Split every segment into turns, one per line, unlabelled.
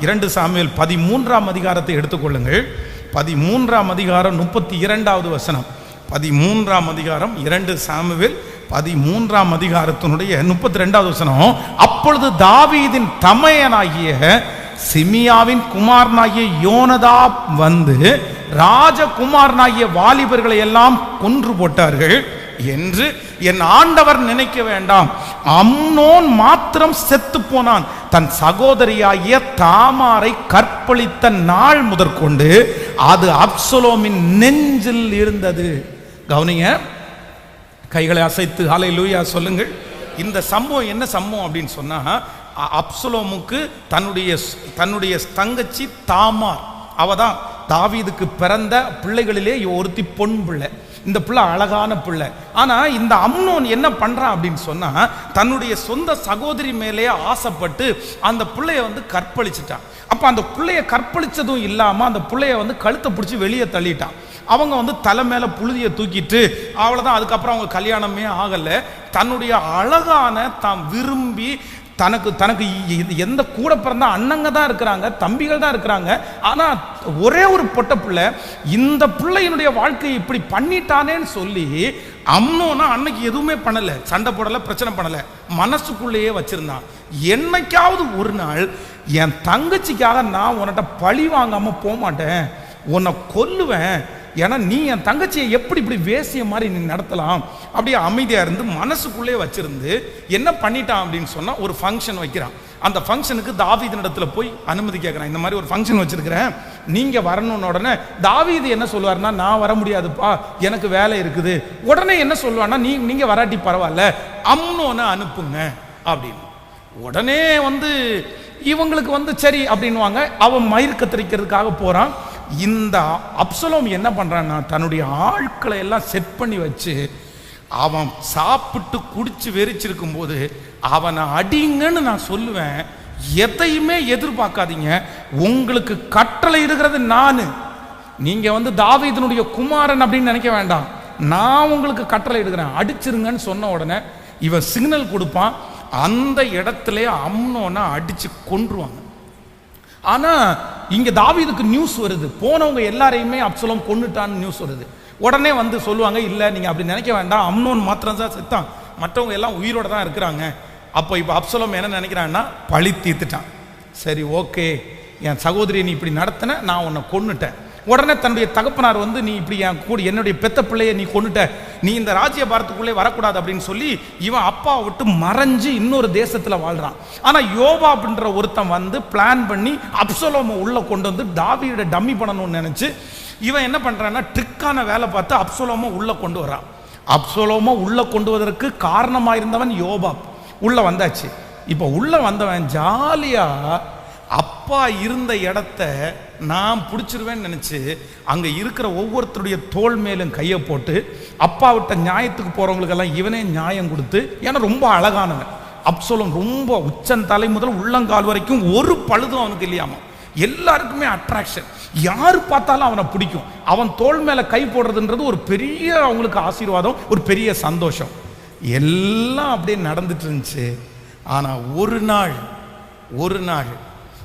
இரண்டு சாமியல் பதிமூன்றாம் அதிகாரத்தை எடுத்துக்கொள்ளுங்கள். பதிமூன்றாம் அதிகாரம் முப்பத்தி இரண்டாவது வசனம். பதிமூன்றாம் அதிகாரம் இரண்டு சாமுவில் பதிமூன்றாம் அதிகாரத்தினுடைய முப்பத்தி ரெண்டாவது வசனம். அப்பொழுது தாவீதின் தமையனாகிய சிமியாவின் குமாரனாகிய யோனதா வந்து ராஜகுமாரனாகிய வாலிபர்களை எல்லாம் கொன்று போட்டார்கள் என்று என் ஆண்டவர் நினைக்க வேண்டாம். அம்னோன் மாத்திரம் செத்து போனான். தன் சகோதரியாகிய தாமாரை கற்பழித்த நாள் முதற்கொண்டு அது அப்சலோமின் நெஞ்சில் இருந்தது. கவனிங்க கைகளை அசைத்து ஹாலை லூயா சொல்லுங்கள். இந்த சம்பவம் என்ன சம்பவம் அப்படின்னு சொன்னா அப்சலோமுக்கு தன்னுடைய தன்னுடைய தங்கச்சி தாமார். அவ தான் தாவீதுக்கு பிறந்த பிள்ளைகளிலே ஒருத்தி பொன் பிள்ளை. இந்த பிள்ளை அழகான பிள்ளை. ஆனால் இந்த அம்னோன் என்ன பண்ணுறான் அப்படின்னு சொன்னால் தன்னுடைய சொந்த சகோதரி மேலேயே ஆசைப்பட்டு அந்த பிள்ளைய வந்து கற்பழிச்சிட்டான். அப்போ அந்த பிள்ளைய கற்பழிச்சதும் இல்லாமல் அந்த பிள்ளைய வந்து கழுத்தை பிடிச்சி வெளியே தள்ளிட்டான். அவங்க வந்து தலை மேலே புழுதியை தூக்கிட்டு அவ்வளோதான் அதுக்கப்புறம் அவங்க கல்யாணமே ஆகலை. தன்னுடைய அழகான தாம் விரும்பி தனக்கு தனக்கு எந்த கூட பிறந்த அண்ணங்க தான் இருக்கிறாங்க தம்பிகள் தான் இருக்கிறாங்க. ஆனால் ஒரே ஒரு பொட்ட பிள்ளை இந்த பிள்ளையினுடைய வாழ்க்கையை இப்படி பண்ணிட்டானேன்னு சொல்லி அம்னோனா அன்னைக்கு எதுவுமே பண்ணலை சண்டை போடல பிரச்சனை பண்ணலை. மனசுக்குள்ளேயே வச்சுருந்தான். என்னைக்காவது ஒரு நாள் என் தங்கச்சிக்காக நான் உன்கிட்ட பழி வாங்காமல் போக மாட்டேன் உன்னை கொல்லுவேன். ஏன்னா நீ என் தங்கச்சியை எப்படி இப்படி வேசிய மாதிரி நீ நடத்தலாம்? அப்படியே அமைதியாக இருந்து மனசுக்குள்ளே வச்சிருந்து என்ன பண்ணிட்டான் அப்படின்னு சொன்னால் ஒரு ஃபங்க்ஷன் வைக்கிறான். அந்த ஃபங்க்ஷனுக்கு தாவீது இடத்துல போய் அனுமதி கேட்குறான் இந்த மாதிரி ஒரு ஃபங்க்ஷன் வச்சுருக்கிறேன். நீங்கள் வரணும்னு உடனே தாவீது என்ன சொல்லுவாருன்னா நான் வர முடியாதுப்பா எனக்கு வேலை இருக்குது. உடனே என்ன சொல்லுவான்னா நீ நீங்கள் வராட்டி பரவாயில்ல அம்னோன்னு அனுப்புங்க அப்படின்னு. உடனே வந்து இவங்களுக்கு வந்து சரி அப்படின்னுவாங்க. அவன் மயிர் கத்திரிக்கிறதுக்காக போகிறான் இந்த அப்சலோம் என்ன பண்ணுறான்னா தன்னுடைய ஆட்களை எல்லாம் செட் பண்ணி வச்சு அவன் சாப்பிட்டு குடிச்சு வெறிச்சிருக்கும் போது அவனை அடிங்கன்னு நான் சொல்லுவேன். எதையுமே எதிர்பார்க்காதீங்க. உங்களுக்கு கட்டளை இருக்கிறது நான். நீங்க வந்து தாவீதனுடைய குமாரன் அப்படின்னு நினைக்க வேண்டாம். நான் உங்களுக்கு கட்டளை எடுக்கிறேன் அடிச்சிருங்கன்னு சொன்ன உடனே இவன் சிக்னல் கொடுப்பான். அந்த இடத்துல அம்னோன்னா அடிச்சு கொன்றுவாங்க. ஆனா இங்க தாவீதுக்கு நியூஸ் வருது. போனவங்க எல்லாரையுமே அப்சலோம் கொன்னுட்டான்னு நியூஸ் வருது. உடனே வந்து சொல்லுவாங்க இல்ல நீங்க அப்படி நினைக்க வேண்டாம். அம்னோன் மாத்திரம் தான் செத்தான். மற்றவங்க எல்லாம் உயிரோட தான் இருக்கிறாங்க. அப்போ இப்போ அப்சலம் என்ன நினைக்கிறான்னா பழி தீர்த்துட்டான். சரி ஓகே. என் சகோதரி நீ இப்படி நடத்தின நான் உன்னை கொன்னுட்டேன். உடனே தன்னுடைய தகப்பனார் வந்து நீ இப்படி என் கூட என்னுடைய பெத்த பிள்ளைய நீ கொண்டுட்ட நீ இந்த ராஜ்ய பாரத்துக்குள்ளே வரக்கூடாது அப்படின்னு சொல்லி இவன் அப்பாவை விட்டு மறைஞ்சு இன்னொரு தேசத்தில் வாழ்றான். ஆனால் யோபா அப்படின்ற ஒருத்தன் வந்து பிளான் பண்ணி அப்சலோமை உள்ள கொண்டு வந்து தாவீட டம்மி பண்ணணும்னு நினச்சி இவன் என்ன பண்ணுறான்னா ட்ரிக்கான வேலை பார்த்து அப்சலோமை உள்ள கொண்டு வரான். அப்சலோமை உள்ள கொண்டு வருவதற்கு காரணமாக இருந்தவன் யோபா உள்ள வந்தாச்சு. இப்போ உள்ள வந்தவன் ஜாலியாக அப்பா இருந்த இடத்த நான் பிடிச்சிருவேன்னு நினச்சி அங்கே இருக்கிற ஒவ்வொருத்தருடைய தோள் மேலும் கையை போட்டு அப்பா விட்ட நியாயத்துக்கு போகிறவங்களுக்கெல்லாம் இவனே நியாயம் கொடுத்து ஏன்னா ரொம்ப அழகானவன். அப்சோலம் ரொம்ப உச்சன் தலை முதல் உள்ளங்கால் வரைக்கும் ஒரு பழுதும் அவனுக்கு இல்லையாமா? எல்லாருக்குமே அட்ராக்ஷன் யார் பார்த்தாலும் அவனை பிடிக்கும். அவன் தோல் மேலே கை போடுறதுன்றது ஒரு பெரிய அவங்களுக்கு ஆசீர்வாதம் ஒரு பெரிய சந்தோஷம். எல்லாம் அப்படியே நடந்துட்டு இருந்துச்சு. ஆனால் ஒரு நாள் ஒரு நாள்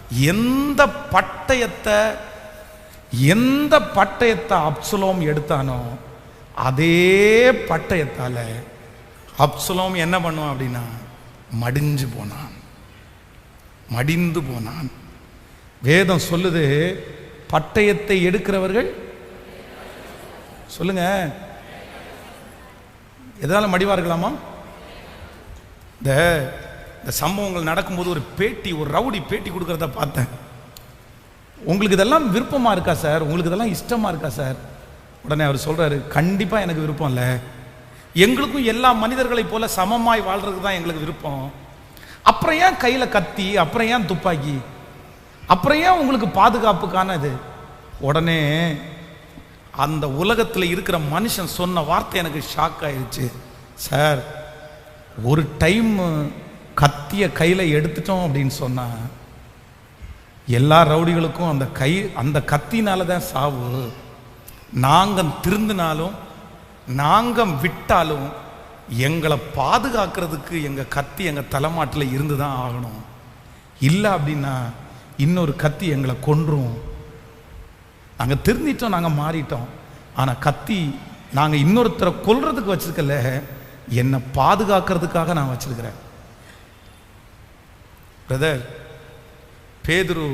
எந்த பட்டயத்தை எந்த பட்டயத்தை அப்சலோம் எடுத்தானோ அதே பட்டயத்தால் அப்சலோம் என்ன பண்ணுவான் அப்படின்னா மடிஞ்சு போனான். மடிந்து போனான். வேதம் சொல்லுது பட்டயத்தை எடுக்கிறவர்கள் சொல்லுங்க. எதனால் மடிவார்களாமா? இந்த இந்த சம்பவங்கள் நடக்கும்போது ஒரு பேட்டி ஒரு ரவுடி பேட்டி கொடுக்கறத பார்த்தேன். உங்களுக்கு இதெல்லாம் விருப்பமாக இருக்கா சார்? உங்களுக்கு இதெல்லாம் இஷ்டமாக இருக்கா சார்? உடனே அவர் சொல்கிறாரு கண்டிப்பாக எனக்கு விருப்பம் இல்லை. எங்களுக்கும் எல்லா மனிதர்களைப் போல சமமாய் வாழ்றதுக்கு தான் எங்களுக்கு விருப்பம். அப்புறம் ஏன் கையில் கத்தி அப்புறம் ஏன் துப்பாக்கி? அப்புறம் ஏன் உங்களுக்கு பாதுகாப்புக்கான இது? உடனே அந்த உலகத்தில் இருக்கிற மனுஷன் சொன்ன வார்த்தை எனக்கு ஷாக் ஆயிடுச்சு சார் ஒரு டைம் கத்திய கையில் எடுத்துட்டோம் அப்படின்னு சொன்னால் எல்லா ரவுடிகளுக்கும் அந்த கை அந்த கத்தினால தான் சாவு. நாங்கள் திருந்தினாலும் நாங்கள் விட்டாலும் எங்களை பாதுகாக்கிறதுக்கு எங்கள் கத்தி எங்கள் தலைமாட்டில் இருந்து தான் ஆகணும். இல்லை அப்படின்னா இன்னொரு கத்தி எங்களை கொன்றும். நாங்கள் திருந்திட்டோம் நாங்கள் மாறிட்டோம். ஆனால் கத்தி நாங்கள் இன்னொருத்தரை கொல்றதுக்கு வச்சுருக்கல என்னை பாதுகாக்கிறதுக்காக நான் வச்சுருக்கிறேன். பிரதர் பேதுரு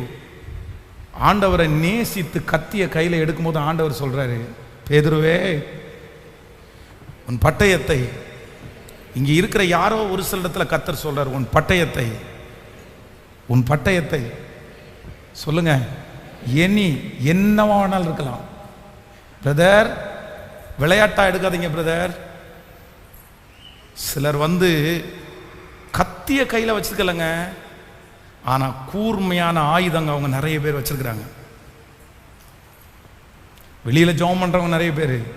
ஆண்டவரை நேசித்து கத்திய கையில் எடுக்கும்போது ஆண்டவர் சொல்கிறாரு பேதுருவே உன் பட்டயத்தை இங்கே இருக்கிற யாரோ ஒரு சில இடத்துல கத்தர் சொல்கிறார் உன் பட்டயத்தை உன் பட்டயத்தை சொல்லுங்க. எனி என்னவா வேணாலும் இருக்கலாம். பிரதர் விளையாட்டா எடுக்காதீங்க பிரதர் சிலர் வந்து கத்திய கையில் வச்சிருக்கலங்க. ஆனா கூர்மையான ஆயுதங்க அவங்க நிறைய பேர் வச்சிருக்கிறாங்க. வெளியில ஜெபம் பண்றவங்க நிறைய பேர்.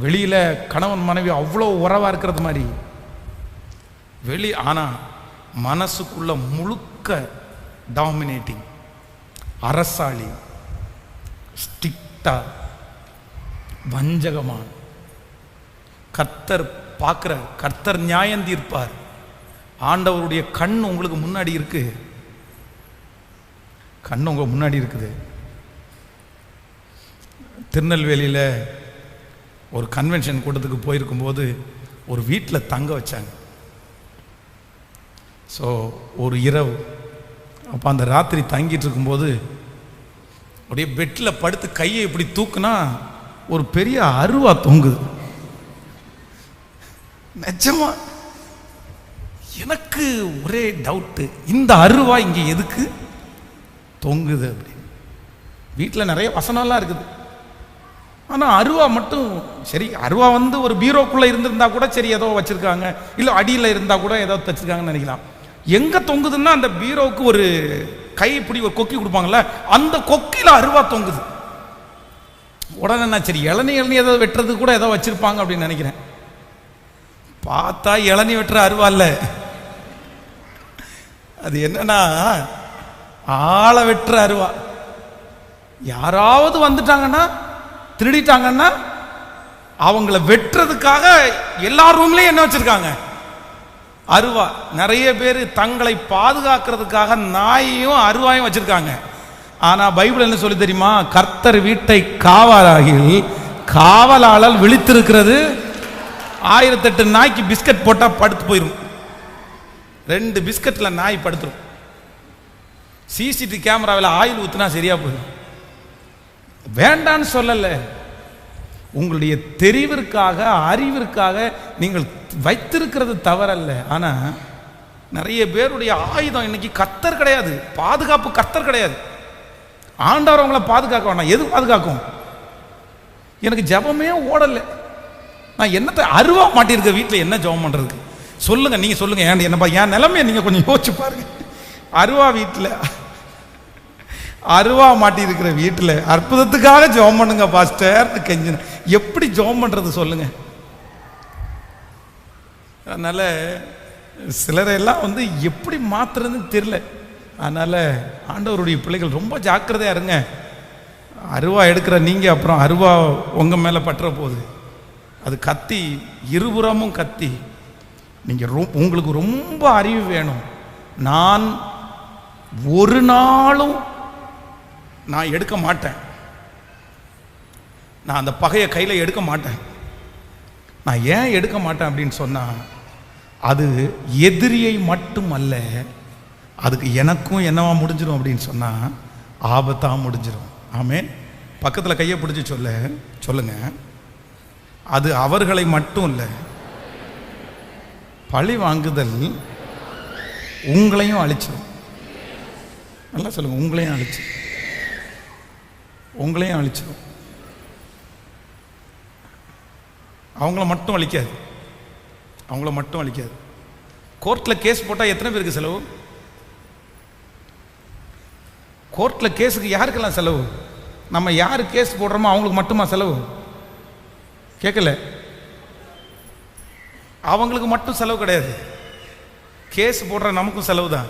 வெளியில கணவன் மனைவி அவ்வளோ உறவா இருக்கிறது மாதிரி. வெளி ஆனா மனசுக்குள்ள முழுக்க டாமினேட்டிங் அரசாளி ஸ்டிக்டா வஞ்சகமான. கர்த்தர் பார்க்குற கர்த்தர் நியாயம் தீர்ப்பார். ஆண்டவருடைய கண் உங்களுக்கு முன்னாடி இருக்கு. கண் உங்கள் முன்னாடி இருக்குது. திருநெல்வேலியில் ஒரு கன்வென்ஷன் கூட்டத்துக்கு போயிருக்கும்போது ஒரு வீட்டில் தங்க வச்சாங்க. ஸோ ஒரு இரவு அப்போ அந்த ராத்திரி தங்கிட்டு இருக்கும்போது அப்படியே பெட்டில் படுத்து கையை இப்படி தூக்குனா ஒரு பெரிய அருவா தொங்குது. நிஜமா? எனக்கு ஒரே டவுட்டு இந்த அருவா இங்கே எதுக்கு? தொங்குது அப்படின்னு வீட்டில் நிறைய வசனம்லாம் இருக்குது. ஆனால் அருவா மட்டும் சரி அருவா வந்து ஒரு பீரோக்குள்ளே இருந்திருந்தா கூட சரி ஏதோ வச்சுருக்காங்க. இல்லை அடியில் இருந்தால் கூட ஏதோ தச்சுருக்காங்கன்னு நினைக்கலாம். எங்கே தொங்குதுன்னா அந்த பீரோவுக்கு ஒரு கை இப்படி ஒரு கொக்கி கொடுப்பாங்கல்ல அந்த கொக்கியில் அருவா தொங்குது. உடனே நான் சரி இளநி இளநி ஏதோ வெட்டுறது கூட ஏதோ வச்சுருப்பாங்க அப்படின்னு நினைக்கிறேன். பார்த்தா இளநீ வெட்டுற அருவா இல்லை. அது என்னன்னா ஆளை வெட்டுற அருவா. யாராவது வந்துட்டாங்கன்னா திருடிட்டாங்கன்னா அவங்கள வெட்டுறதுக்காக எல்லா ரூம்லையும் என்ன வச்சிருக்காங்க? அருவா. நிறைய பேர் தங்களை பாதுகாக்கிறதுக்காக நாயையும் அருவாயும் வச்சிருக்காங்க. ஆனா பைபிள் என்ன சொல்லி தெரியுமா? கர்த்தர் வீட்டை காவலாகில் காவலாளர் விழித்திருக்கிறது. ஆயிரத்தெட்டு நாய்க்கு பிஸ்கட் போட்டா படுத்து போயிடும் ரெண்டு பிஸ்கட்ல நாய் படுத்துரும். சிசிடிவி கேமராவில் ஆயில் ஊற்றினா சரியாக போயிடும். வேண்டான்னு சொல்லலை. உங்களுடைய தெரிவிற்காக அறிவிற்காக நீங்கள் வைத்திருக்கிறது தவறல்ல. ஆனால் நிறைய பேருடைய ஆயுதம் இன்னைக்கு கத்தர் கிடையாது. பாதுகாப்பு கத்தர் கிடையாது. ஆண்டவர் அவங்கள பாதுகாக்க வேணாம். எது பாதுகாக்கும்? எனக்கு ஜெபமே ஓடலை. நான் என்னத்தை அருவா மாட்டியிருக்க வீட்டில் என்ன ஜெபம் பண்ணுறதுக்கு சொல்லுங்கள் நீங்கள் சொல்லுங்கள் ஏன் என்னப்பா என் நிலமையை நீங்கள் கொஞ்சம் யோசிச்சு பாருங்க. அருவா வீட்டில் அருவா மாட்டி இருக்கிற வீட்டில் அற்புதத்துக்காக ஜெபம் பண்ணுங்க பாஸ்டர்னு கெஞ்சின. எப்படி ஜெபம் பண்ணுறது சொல்லுங்க. அதனால் சிலரையெல்லாம் வந்து எப்படி மாத்துறதுன்னு தெரியல. அதனால் ஆண்டவருடைய பிள்ளைகள் ரொம்ப ஜாக்கிரதையாக இருங்க. அருவா எடுக்கிற நீங்கள் அப்புறம் அருவா உங்கள் மேலே பற்ற போகுது அது கத்தி இருபுறமும் கத்தி. நீங்கள் ரொ- உங்களுக்கு ரொம்ப அறிவு வேணும். நான் ஒரு நாளும் நான் எடுக்க மாட்டேன். நான் அந்த பகையை கையில் எடுக்க மாட்டேன். நான் ஏன் எடுக்க மாட்டேன் அப்படின்னு சொன்னால் அது எதிரியை மட்டும் அல்ல அதுக்கு எனக்கும் என்னவா முடிஞ்சிடும் அப்படின்னு சொன்னால் ஆபத்தாக முடிஞ்சிடும் ஆமே பக்கத்தில் கையை பிடிச்சி சொல்ல சொல்லுங்க. அது அவர்களை மட்டும் இல்லை பழி வாங்குதல் உங்களையும் அழிச்சிடும் நல்லா சொல்லுங்கள் உங்களையும் அழிச்சிடும் உங்களையும் அழிச்சிடும் அவங்கள மட்டும் அழிக்காது. அவங்கள மட்டும் அழிக்காது. கோர்ட்டில் கேஸ் போட்டால் எத்தனை பேருக்கு செலவு? கோர்ட்டில் கேஸுக்கு யாருக்கெல்லாம் செலவு? நம்ம யார் கேஸ் போடுறோமோ அவங்களுக்கு மட்டுமா செலவு? கேட்கல அவங்களுக்கு மட்டும் செலவு கிடையாது. கேஸ் போடுற நமக்கும் செலவு தான்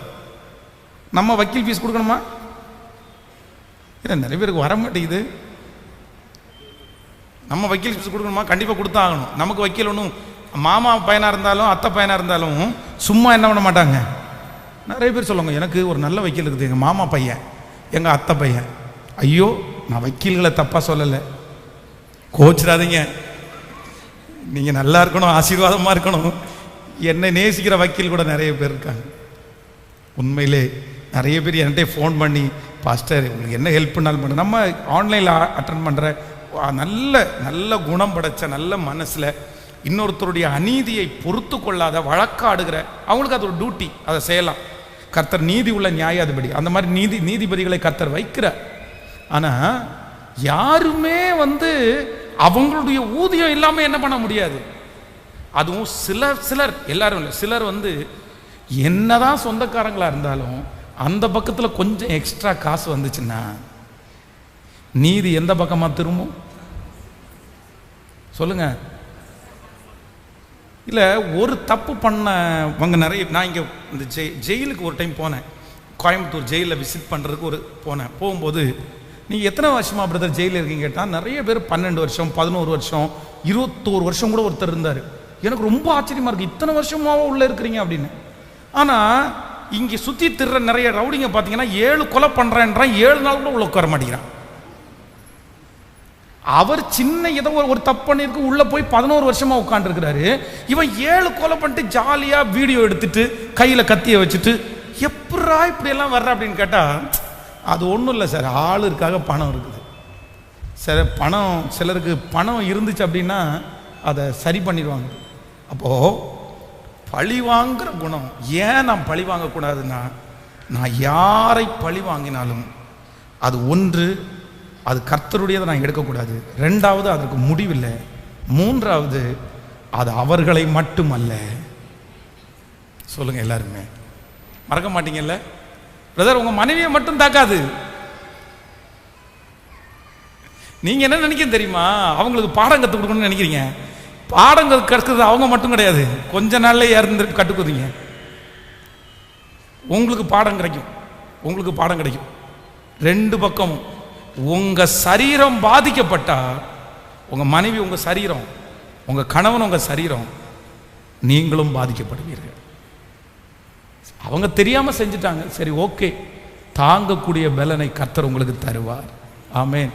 நம்ம வக்கீல் ஃபீஸ் கொடுக்கணுமா? ஏன்னா நிறைய பேருக்கு வர மாட்டேங்குது. நம்ம வக்கீல் ஃபீஸ் கொடுக்கணுமா? கண்டிப்பாக கொடுத்தா ஆகணும் நமக்கு வக்கீல் ஒன்றும் மாமா பையனாக இருந்தாலும் அத்தை பையனாக இருந்தாலும் சும்மா என்ன பண்ண மாட்டாங்க? நிறைய பேர் சொல்லுவாங்க எனக்கு ஒரு நல்ல வக்கீல் இருக்குது எங்கள் மாமா பையன் எங்கள் அத்தை பையன். ஐயோ நான் வக்கீல்களை தப்பாக சொல்லலை. கோச்சிடாதீங்க. நீங்கள் நல்லா இருக்கணும் ஆசீர்வாதமாக இருக்கணும். என்னை நேசிக்கிற வக்கீல் கூட நிறைய பேர் இருக்காங்க. உண்மையிலே நிறைய பேர் என்கிட்ட ஃபோன் பண்ணி பாஸ்டர் உங்களுக்கு என்ன ஹெல்ப் பண்ணாலும் பண்ணு. நம்ம ஆன்லைனில் அட்டன் பண்ணுற நல்ல நல்ல குணம் படைச்ச நல்ல மனசில் இன்னொருத்தருடைய அநீதியை பொறுத்து கொள்ளாத வழக்காடுகிற அவங்களுக்கு அது ஒரு டியூட்டி அதை செய்யலாம். கர்த்தர் நீதி உள்ள நியாயாதிபதி. அந்த மாதிரி நீதி நீதிபதிகளை கர்த்தர் வைக்கிறார் ஆனால் யாருமே வந்து அவங்களுடைய ஊதியம் இல்லாமல் என்ன பண்ண முடியாது. அதுவும் சிலர் சிலர் எல்லாரும் இல்லை. சிலர் வந்து என்னதான் சொந்தக்காரங்களாக இருந்தாலும் அந்த பக்கத்தில் கொஞ்சம் எக்ஸ்ட்ரா காசு வந்துச்சுன்னா நீதி எந்த பக்கமாக திரும்பும்? சொல்லுங்க. இல்லை ஒரு தப்பு பண்ணவங்க நிறைய நான் இங்கே இந்த ஜெய் ஜெயிலுக்கு ஒரு டைம் போனேன். கோயம்புத்தூர் ஜெயிலில் விசிட் பண்ணுறதுக்கு ஒரு போனேன். போகும்போது நீங்கள் எத்தனை வருஷமா பிரதர் ஜெயிலில் இருக்கீங்க கேட்டால் நிறைய பேர் பன்னெண்டு வருஷம் பதினோரு வருஷம் இருபத்தோரு வருஷம் கூட ஒருத்தர் இருந்தார். எனக்கு ரொம்ப ஆச்சரியமாக இருக்குது இத்தனை வருஷமாகவும் உள்ளே இருக்கிறீங்க அப்படின்னு. ஆனால் இங்கே சுற்றி திருற நிறைய ரவுடிங்க பார்த்தீங்கன்னா ஏழு கொலை பண்ணுறேன்றான் ஏழு நாள் கூட உள்ள உட்கார மாட்டேங்கிறான். அவர் சின்ன ஏதோ ஒரு- தப்பு பண்ணியிருக்கு உள்ளே போய் பதினோரு வருஷமாக உட்காந்துருக்கிறாரு இவன் ஏழு கொலை பண்ணிட்டு ஜாலியாக வீடியோ எடுத்துட்டு கையில் கத்திய வச்சுட்டு எப்படா இப்படியெல்லாம் வர்ற? அப்படின்னு கேட்டால் அது ஒன்றும் இல்லை சார் ஆளுக்காக பணம் இருக்குது. சில பணம் சிலருக்கு பணம் இருந்துச்சு அப்படின்னா அதை சரி பண்ணிடுவாங்க. அப்போது பழிவாங்கிற குணம். ஏன் நான் பழி வாங்கக்கூடாதுன்னா நான் யாரை பழி வாங்கினாலும் அது ஒன்று அது கர்த்தருடையதை நான் எடுக்கக்கூடாது. ரெண்டாவது அதற்கு முடிவில்லை. மூன்றாவது அது அவர்களை மட்டுமல்ல. சொல்லுங்கள் எல்லாருமே. மறக்க மாட்டீங்கல்ல? பிரதர் உங்கள் மனைவியை மட்டும் தாக்காது. நீங்கள் என்ன நினைக்க தெரியுமா? அவங்களுக்கு பாடம் கற்றுக் கொடுக்கணும்னு நினைக்கிறீங்க. பாடங்கள் கற்கிறது அவங்க மட்டும் கிடையாது. கொஞ்ச நாள்ல இறந்து கற்றுக்குறீங்க உங்களுக்கு பாடம் கிடைக்கும். உங்களுக்கு பாடம் கிடைக்கும். ரெண்டு பக்கம் உங்க சரீரம் பாதிக்கப்பட்டா உங்க மனைவி உங்க சரீரம் உங்க கணவன் உங்க சரீரம் நீங்களும் பாதிக்கப்படுவீர்கள். அவங்க தெரியாம செஞ்சுட்டாங்க. சரி ஓகே. தாங்கக்கூடிய பலனை கர்த்தர் உங்களுக்கு தருவார். ஆமேன்.